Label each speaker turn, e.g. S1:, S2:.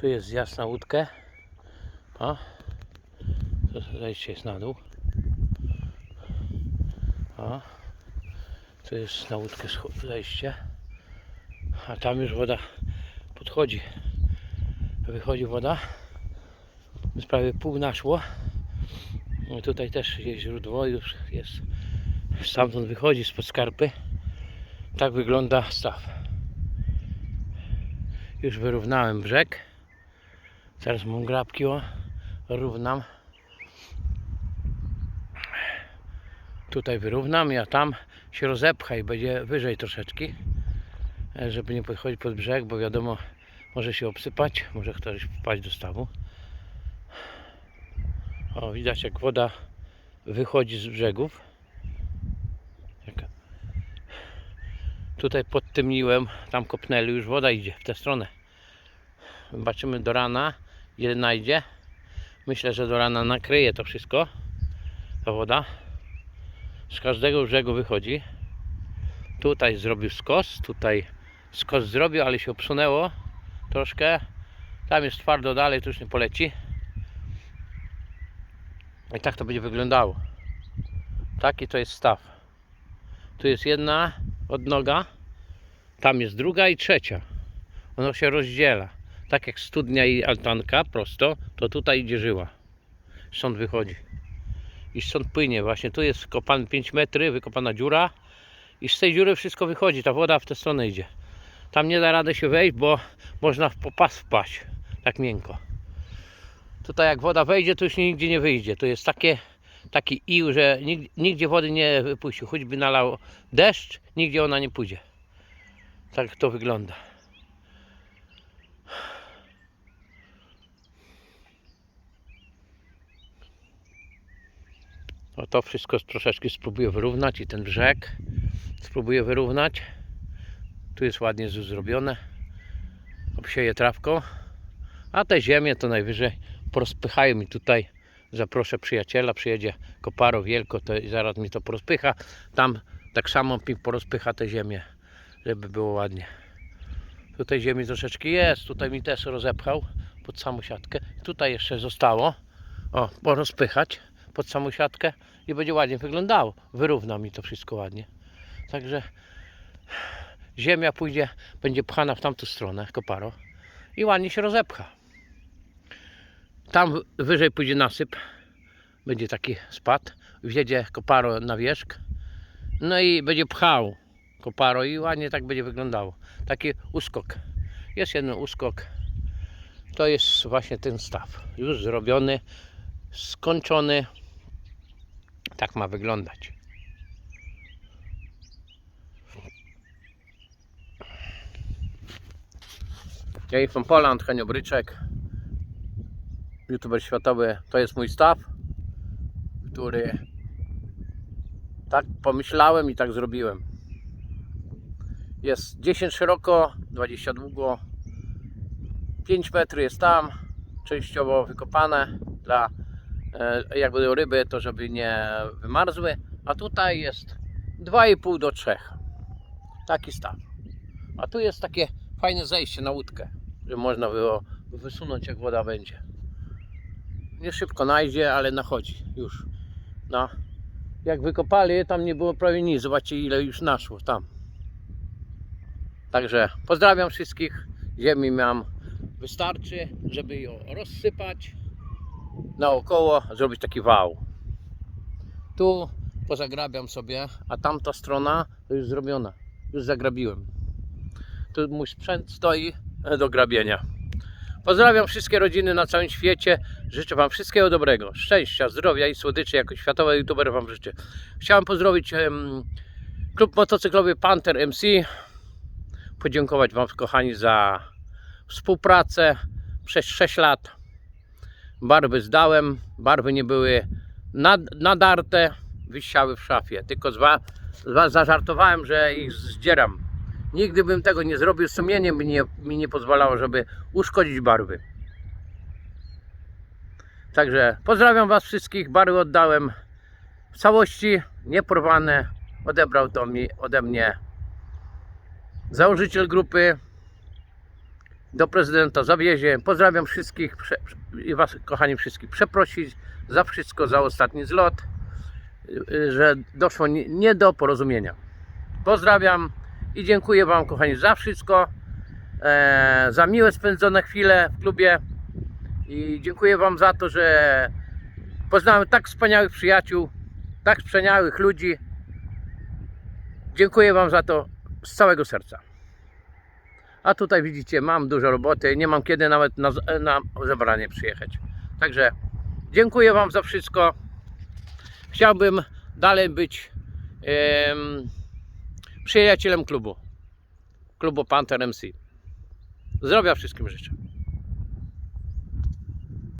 S1: Tu jest zjazd na łódkę. To Zejście jest na dół. O. Tu jest na łódkę zejście. A tam już woda podchodzi. Wychodzi woda. Jest prawie pół naszło. No i tutaj też jest źródło, już jest. Stamtąd wychodzi spod skarpy. Tak wygląda staw. Już wyrównałem brzeg. Teraz mam grabki, o, równam. Tutaj wyrównam, a tam się rozepcha i będzie wyżej troszeczkę, e, żeby nie podchodzić pod brzeg, bo wiadomo, może się obsypać, może ktoś wpaść do stawu. O, widać jak woda wychodzi z brzegów. Tutaj pod tym niłem, tam kopnęli, już woda idzie w tę stronę. Zobaczymy do rana, ile najdzie. Myślę, że do rana nakryje to wszystko, ta woda. Z każdego brzegu wychodzi. Tutaj zrobił skos, tutaj skos zrobił, ale się obsunęło troszkę. Tam jest twardo dalej, to już nie poleci. I tak to będzie wyglądało. Taki to jest staw. Tu jest jedna odnoga, tam jest druga i trzecia. Ono się rozdziela. Tak jak studnia i altanka prosto, to tutaj idzie żyła. Stąd wychodzi. I stąd płynie. Właśnie tu jest kopany 5 metry, wykopana dziura. I z tej dziury wszystko wychodzi. Ta woda w tę stronę idzie. Tam nie da rady się wejść, bo można w popas wpaść. Tak miękko. Tutaj jak woda wejdzie, to już nigdzie nie wyjdzie. To jest takie, taki ił, że nig- nigdzie wody nie wypuści. Choćby nalał deszcz, nigdzie ona nie pójdzie. Tak to wygląda. No to wszystko troszeczkę spróbuję wyrównać i ten brzeg spróbuję wyrównać. Tu jest ładnie zrobione. Obsieję trawką. A te ziemię to najwyżej porozpychają mi tutaj. Zaproszę przyjaciela, przyjedzie koparo wielko, to zaraz mi to porozpycha. Tam tak samo mi porozpycha te ziemię, żeby było ładnie. Tutaj ziemi troszeczkę jest, tutaj mi też rozepchał pod samą siatkę. Tutaj jeszcze zostało. O, porozpychać pod samą siatkę i będzie ładnie wyglądało. Wyrówna mi to wszystko ładnie. Także ziemia pójdzie, będzie pchana w tamtą stronę, koparo i ładnie się rozepcha. Tam wyżej pójdzie nasyp, będzie taki spad, wjedzie koparo na wierzch, no i będzie pchał koparo i ładnie tak będzie wyglądało. Taki uskok. Jest jeden uskok. To jest właśnie ten staw. Już zrobiony, skończony. Tak ma wyglądać. Ja from Poland, Henio Bryczek, youtuber światowy. To jest mój staw, który tak pomyślałem i tak zrobiłem. Jest 10 szeroko, 20 długo, 5 metrów jest tam, częściowo wykopane dla jak będą ryby, to żeby nie wymarzły, a tutaj jest 2,5 do 3. Taki staw. A tu jest takie fajne zejście na łódkę, że można było wysunąć jak woda będzie. Nie szybko najdzie, ale nachodzi już. No. Jak wykopali, tam nie było prawie nic. Zobaczcie ile już naszło tam. Także pozdrawiam wszystkich. Ziemi mam wystarczy, żeby ją rozsypać naokoło, zrobić taki wał. Tu pozagrabiam sobie, a tamta strona to już zrobiona. Już zagrabiłem. Tu mój sprzęt stoi do grabienia. Pozdrawiam wszystkie rodziny na całym świecie. Życzę Wam wszystkiego dobrego, szczęścia, zdrowia i słodyczy. Jako światowy youtuber Wam życzę. Chciałem pozdrowić em, klub motocyklowy Panther MC. Podziękować Wam, kochani, za współpracę przez 6 lat. Barwy zdałem, barwy nie były nad, nadarte, wisiały w szafie. Tylko z z Was zażartowałem, że ich zdzieram. Nigdy bym tego nie zrobił, sumienie mi nie, mi nie pozwalało, żeby uszkodzić barwy. Także pozdrawiam Was wszystkich, barwy oddałem w całości, nieporwane. Odebrał to mi ode mnie założyciel grupy do prezydenta zawiezie. Pozdrawiam wszystkich i Was, kochani, wszystkich przeprosić za wszystko, za ostatni zlot, y, że doszło nie, nie do porozumienia. Pozdrawiam i dziękuję Wam, kochani, za wszystko, e, za miłe spędzone chwile w klubie i dziękuję Wam za to, że poznałem tak wspaniałych przyjaciół, tak wspaniałych ludzi. Dziękuję Wam za to z całego serca. A tutaj widzicie, mam dużo roboty, nie mam kiedy nawet na, na zebranie przyjechać. Także dziękuję Wam za wszystko. Chciałbym dalej być em, przyjacielem klubu. Klubu Panther MC. Zdrowia wszystkim życzę.